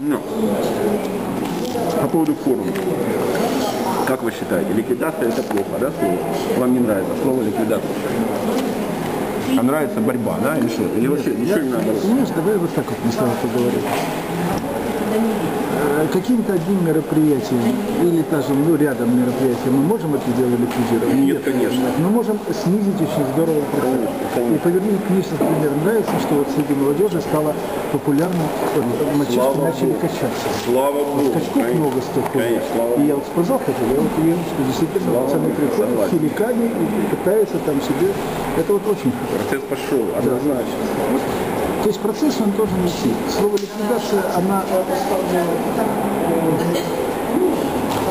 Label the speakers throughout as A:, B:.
A: Но. По поводу форума. Как вы считаете, ликвидация это плохо, да, слово? Вам не нравится слово ликвидация? А нравится борьба, да, или что? Или вообще ничего не надо?
B: Понимаешь, давай вот так вот мы с тобой поговорим. Каким-то одним мероприятием или даже ну, рядом мероприятий мы можем это дело ликвидировать?
A: Нет, конечно.
B: Мы можем снизить очень здорово процент. И поверни книжный пример. Нравится, что вот среди молодежи стало популярно, мальчишки начали качаться.
A: Слава Богу.
B: Качков
A: конечно.
B: много столько. И я вот спортзал ходил, я вот уверен, что действительно
A: Слава
B: пацаны приходят с хиликами и пытаются там себе. Это вот очень хорошо.
A: Процесс пошел, однозначно.
B: То есть процесс он должен идти. Слово ликвидация, она э,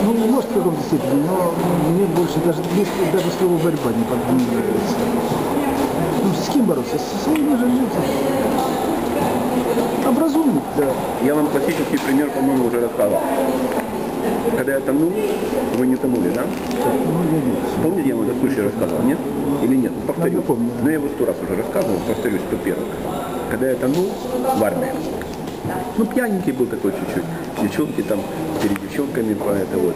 B: ну, не может в каком-то степени, но мне больше даже, даже слово борьба не, под- не нравится. Ну, с кем бороться? Со своими же людьми. Образумник, да.
A: Я вам классический пример, по-моему, уже рассказал. Когда я тонул, вы не тонули, да?
B: Ну, я не
A: Помните, я вам этот случай рассказывал, нет? Или нет? Повторю. Но я его сто раз уже рассказывал, повторюсь, кто первый. Когда я тонул в армии, ну, пьяненький был такой чуть-чуть. Девчонки там, перед девчонками по это вот,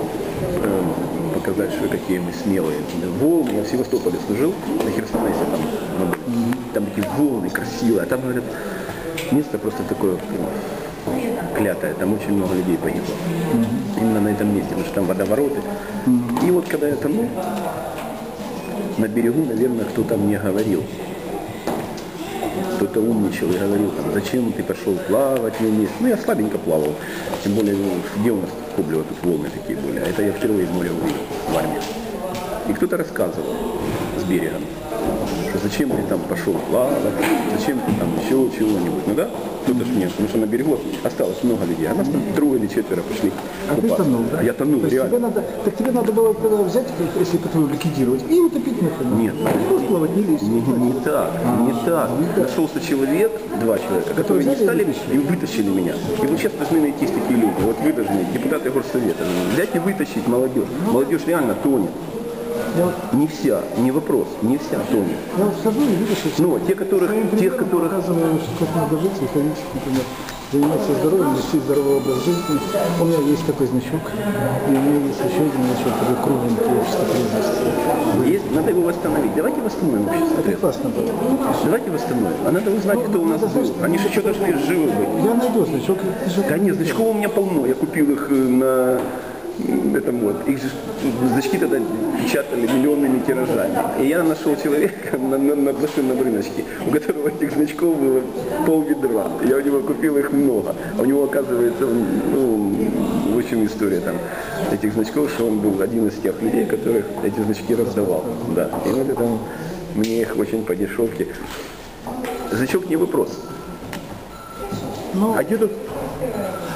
A: эм, показать, что какие мы смелые. Волны, я в Севастополе служил, на Херсонесе там, были. там такие волны красивые, а там, говорят, место просто такое ну, клятое, там очень много людей погибло. Именно на этом месте, потому что там водовороты. И вот когда я тонул, на берегу, наверное, кто-то мне говорил, кто-то умничал и говорил, там, зачем ты пошел плавать на месте. Ну, я слабенько плавал. Тем более, ну, где у нас Коблево тут волны такие были. А это я впервые море увидел в армии. И кто-то рассказывал с берега, что зачем ты там пошел плавать, зачем ты там еще чего-нибудь. Ну да, кто-то ж мне, потому что на берегу осталось много людей. А нас там трое или четверо пошли
B: А ты
A: купаться.
B: тонул, да?
A: А я тонул,
B: То есть тебе
A: реально.
B: надо, так тебе надо было тогда взять, как- если по-твоему ликвидировать, и утопить механу.
A: Нет.
B: Не можешь плавать, не лезь.
A: Не, не так, не так. Нашелся человек, два человека, которые не стали
B: и вытащили.
A: и вытащили меня. И вот сейчас должны найтись такие люди. Вот вы должны, депутаты горсовета, взять и вытащить молодежь. Молодежь реально тонет.
B: Вот,
A: Не вся, не вопрос, не вся тонет.
B: я вот сажу и вижу, что
A: Но те, которых, тех, которых
B: показываю, что как надо жить и ходить, например, заниматься здоровьем, вести здоровый образ жизни. У меня есть такой значок, и у меня есть еще один значок, такой кругленький общество трезвости.
A: есть, надо его восстановить. Давайте восстановим общество.
B: Это классно было.
A: Давайте восстановим. А надо узнать, кто у нас был. Они же еще должны живы быть.
B: Я найду значок.
A: нет, значков у меня полно. Я купил их э, на этом вот. Их же значки тогда печатали миллионными тиражами. И я нашел человека на, на, на блошином рыночке, у которого этих значков было пол ведра. Я у него купил их много. А у него, оказывается, ну, в общем, история там этих значков, что он был один из тех людей, которых эти значки раздавал. Да. И вот это мне их очень по дешевке. Значок не вопрос.
B: Ну,
A: А где тут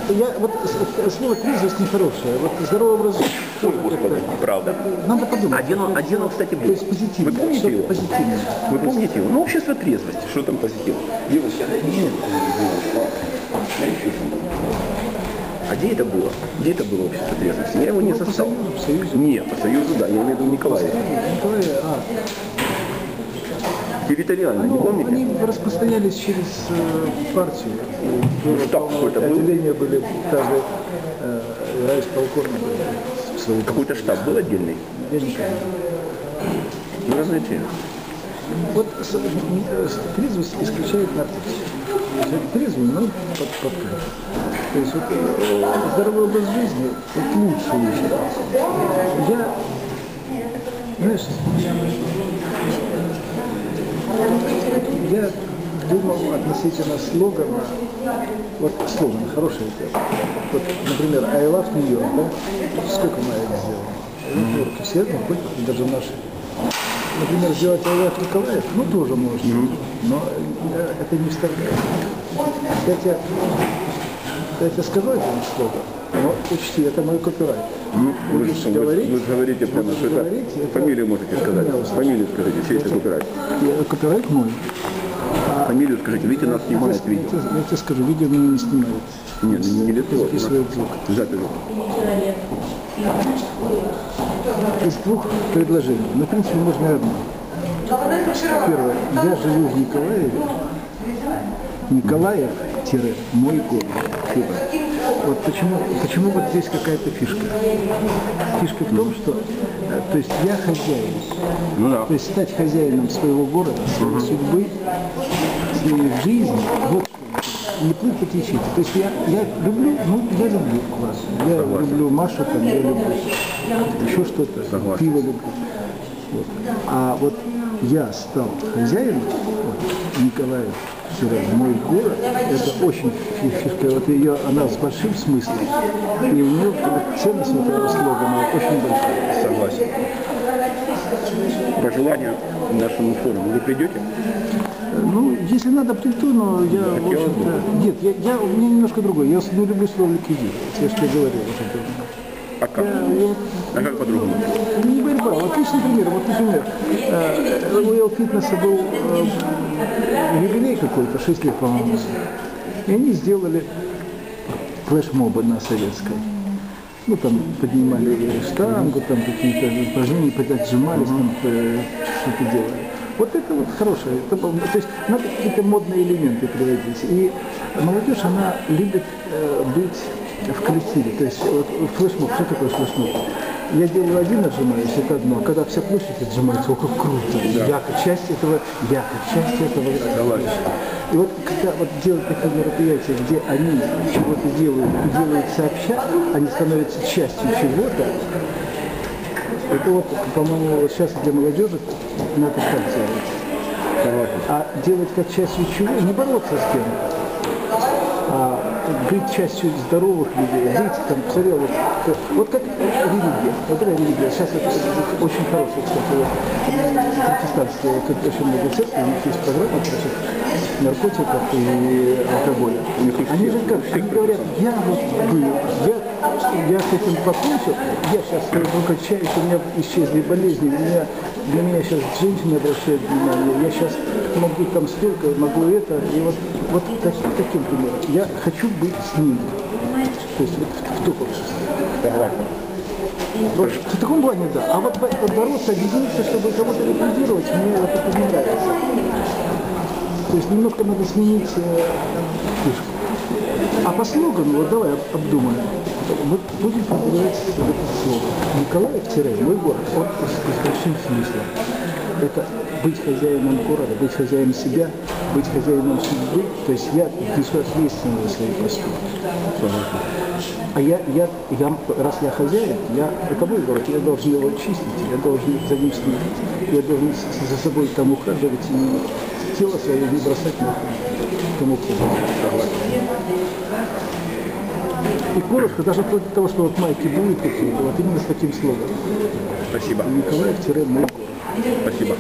B: я, вот слово трезвость нехорошее. Вот здоровый образ жизни.
A: Ой, Господи, правда.
B: Надо подумать.
A: Один он, один он, кстати, был.
B: То есть позитивно.
A: Вы помните его?
B: позитивное.
A: Вы помните его? Ну, общество трезвости. Что там позитив? Девочка, нет. А где это было? Где это было общество трезвости? Я его не
B: Ну, по
A: застал.
B: Союзу.
A: Нет, по Союзу, да, я имею в виду Николая.
B: Николай, а,
A: Территориально, не
B: Ну,
A: помните?
B: они распространялись через э, партию.
A: Ну, штаб какой-то был?
B: Отделения были даже э, своей
A: Какой-то штаб был отдельный?
B: Я не помню.
A: Ну, разные
B: Вот э, трезвость исключает наркотики. Трезвый, но под, под. То есть вот, э, здоровый образ жизни вот лучше очень. Я, знаешь, я думал относительно слогана, вот слоган хороший это. Вот, например, I love New York, да? Сколько мы это сделали? Нью-Йорке все ну, хоть даже наши. Например, сделать I love Николаев, ну тоже можно, но э, это не вставляет. Я тебе, я тебе скажу это слоган, но учти, это мой копирайт.
A: Ну, вы, же- вы,
B: говорить,
A: вы же говорите прямо, что это
B: говорить, это-
A: фамилию можете сказать. Фамилию скажите, чей это копирайт.
B: Копирайт мой.
A: Фамилию скажите, видите, нас снимает
B: я,
A: видео.
B: тебе, я тебе скажу, видео меня не снимают.
A: Нет, не, не лицо.
B: Записывает звук.
A: Запись.
B: Из двух предложений. Ну, в принципе, можно одно. Первое. Я живу в Николаеве. Николаев-мой город. спасибо. Вот почему, почему вот здесь какая-то фишка? Фишка в том, что то есть я хозяин.
A: Ну да.
B: То есть стать хозяином своего города, своей судьбы, своей жизни, вот не плыть по течению. То есть я, я люблю, ну, я люблю класс. Я
A: Согласен.
B: люблю Машу, там, я люблю еще что-то,
A: Согласен.
B: пиво люблю. Вот. А вот я стал хозяином, вот, Николай Сирен, мой город, это очень фи- фишка, вот ее, она с большим смыслом, и у нее вот ценность этого слогана очень большая.
A: Согласен. Пожелания нашему форуму вы придете?
B: Ну, если надо, приду, но я, в
A: Хотелось
B: общем-то... Нет, я, я, у меня немножко другое. Я не люблю слово ликвидировать. Я что говорил.
A: А как? А как по-другому?
B: не борьба. Вот отличный пример. Вот, например, э, Эл Фитнеса был э, юбилей какой-то, 6 лет, по-моему. И они сделали флешмобы на советской. Ну, там поднимали штангу, там какие-то упражнения, отжимались, там э, что-то делали. Вот это вот хорошее. Это, то есть надо какие-то модные элементы приводить. И молодежь, она любит э, быть в коллективе. То есть вот, флешмоб, что такое флешмоб? Я делаю один отжимаюсь, это одно. Когда вся площадь отжимается, о, как круто. Я как часть этого, я как часть этого.
A: Согласен.
B: И вот когда вот делают такие мероприятия, где они чего-то делают делают сообща, они становятся частью чего-то, это вот, по-моему, вот сейчас для молодежи надо так делать. А делать как частью чего? Не бороться с кем-то. А быть частью здоровых людей, быть там, посмотри, вот, как религия, вот эта религия, сейчас это, это очень хорошая, кстати, вот, протестантские, вот, это очень много церквей, у них есть программа против наркотиков и алкоголя. Они же как, они говорят, я вот был, я, я с этим покончил, я сейчас качаюсь, у меня исчезли болезни, у меня, для меня сейчас женщины обращают внимание, я сейчас могу там столько, могу это, и вот, вот так- таким примером. Я хочу быть с ними. То есть вот в. Вот в таком плане, да. А вот, вот бороться, объединиться, чтобы кого-то ликвидировать, мне вот это не нравится. То есть немножко надо сменить э, фишку. А по слогану, вот давай об- обдумаем. Вот будем подбирать этот слоган. Николаев мой город, он с, с большим смыслом. Это быть хозяином города, быть хозяином себя, быть хозяином судьбы. То есть я несу ответственность за свои поступки. А я, я, я, раз я хозяин, я, это мой город, я должен его чистить, я должен за ним следить, я должен за собой там ухаживать и тело свое не бросать на тому поводу. И коротко, даже вплоть до того, что вот майки будут какие-то, вот именно с таким слоганом.
A: Спасибо.
B: Николаев-мой.
A: Спасибо.